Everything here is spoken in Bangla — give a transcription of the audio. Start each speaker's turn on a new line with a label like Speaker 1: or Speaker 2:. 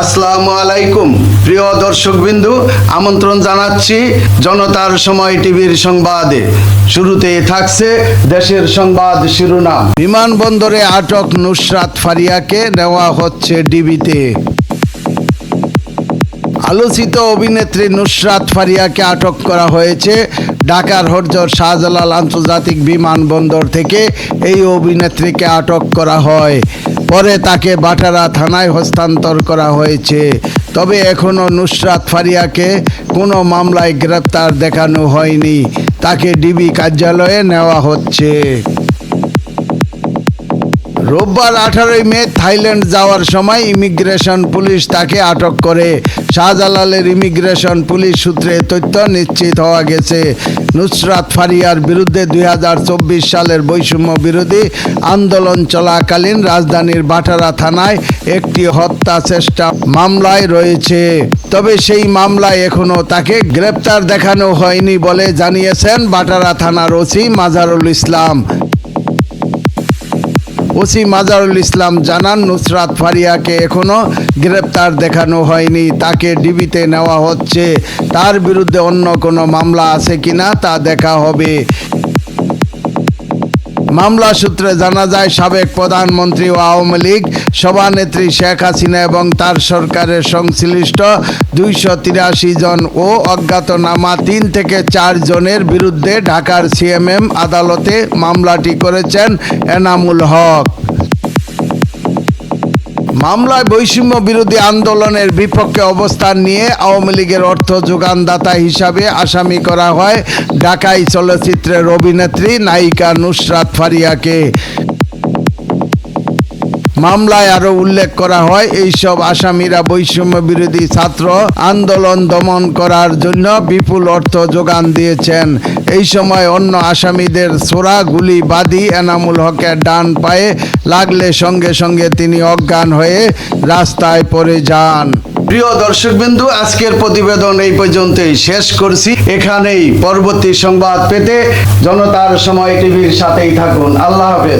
Speaker 1: আসসালামু আলাইকুম। প্রিয় দর্শকবিন্দু, আমন্ত্রণ জানাচ্ছি জনতার সময় টিভির সংবাদে। শুরুতে থাকছে দেশের সংবাদ শিরোনাম। বিমানবন্দরে আটক নুসরাত ফারিয়াকে নেওয়া হচ্ছে ডিবিতে। আলোচিত অভিনেত্রী নুসরাত ফারিয়াকে আটক করা হয়েছে ঢাকার হরজর শাহজালাল আন্তর্জাতিক বিমানবন্দর থেকে। এই অভিনেত্রীকে আটক করা হয়। পরে তাকে বাটারা থানায় হস্তান্তর করা হয়েছে। তবে এখনও নুসরাত ফারিয়াকে কোনো মামলায় গ্রেপ্তার দেখানো হয়নি। তাকে ডিবি কার্যালয়ে নেওয়া হচ্ছে। রোববার আঠারোই মে থাইল্যান্ড যাওয়ার সময় ইমিগ্রেশন পুলিশ তাকে আটক করে। শাহজালালের ইমিগ্রেশন পুলিশ সূত্রে তথ্য নিশ্চিত হওয়া গেছে। নুসরাত ফারিয়ার বিরুদ্ধে দুই হাজার চব্বিশ সালের বৈষম্য বিরোধী আন্দোলন চলাকালীন রাজধানীর বাটারা থানায় একটি হত্যা চেষ্টা মামলায় রয়েছে। তবে সেই মামলায় এখনও তাকে গ্রেপ্তার দেখানো হয়নি বলে জানিয়েছেন বাটারা থানার ওসি মাজারুল ইসলাম। ওসি মাজারুল ইসলাম জানান, নুসরাত ফারিয়াকে এখনও গ্রেপ্তার দেখানো হয়নি। তাকে ডিবিতে নেওয়া হচ্ছে। তার বিরুদ্ধে অন্য কোনো মামলা আছে কিনা তা দেখা হবে। মামলা সূত্রে জানা যায়, সাবেক প্রধানমন্ত্রী ও আওয়ামী লীগ সভানেত্রী শেখ হাসিনা এবং তার সরকারের সংশ্লিষ্ট দুইশো তিরাশি জন ও অজ্ঞাতনামা তিন থেকে চার জনের বিরুদ্ধে ঢাকার সিএমএম আদালতে মামলাটি করেছেন এনামুল হক। মামলায় বৈষম্য বিরোধী আন্দোলনের বিপক্ষে অবস্থান নিয়ে আওয়ামী লীগের অর্থ যোগানদাতা হিসাবে আসামি করা হয়। ঢাকাই চলচ্চিত্রের অভিনেত্রী নায়িকা নুসরাত ফারিয়াকে। মামলায় আরও উল্লেখ করা হয়, এইসব আসামিরা বৈষম্য বিরোধী ছাত্র আন্দোলন দমন করার জন্য বিপুল অর্থ যোগান দিয়েছেন। এই সময় অন্য আসামিদের সোরা গুলি বাদী এনামুল হকের ডান পায়ে লাগলে সঙ্গে সঙ্গে তিনি অজ্ঞান হয়ে রাস্তায় পড়ে যান। প্রিয় দর্শকবিন্দু, আজকের প্রতিবেদন এই পর্যন্তই শেষ করছি। এখানেই পরবর্তী সংবাদ পেতে জনতার সময় টিভির সাথেই থাকুন। আল্লাহ হাফেজ।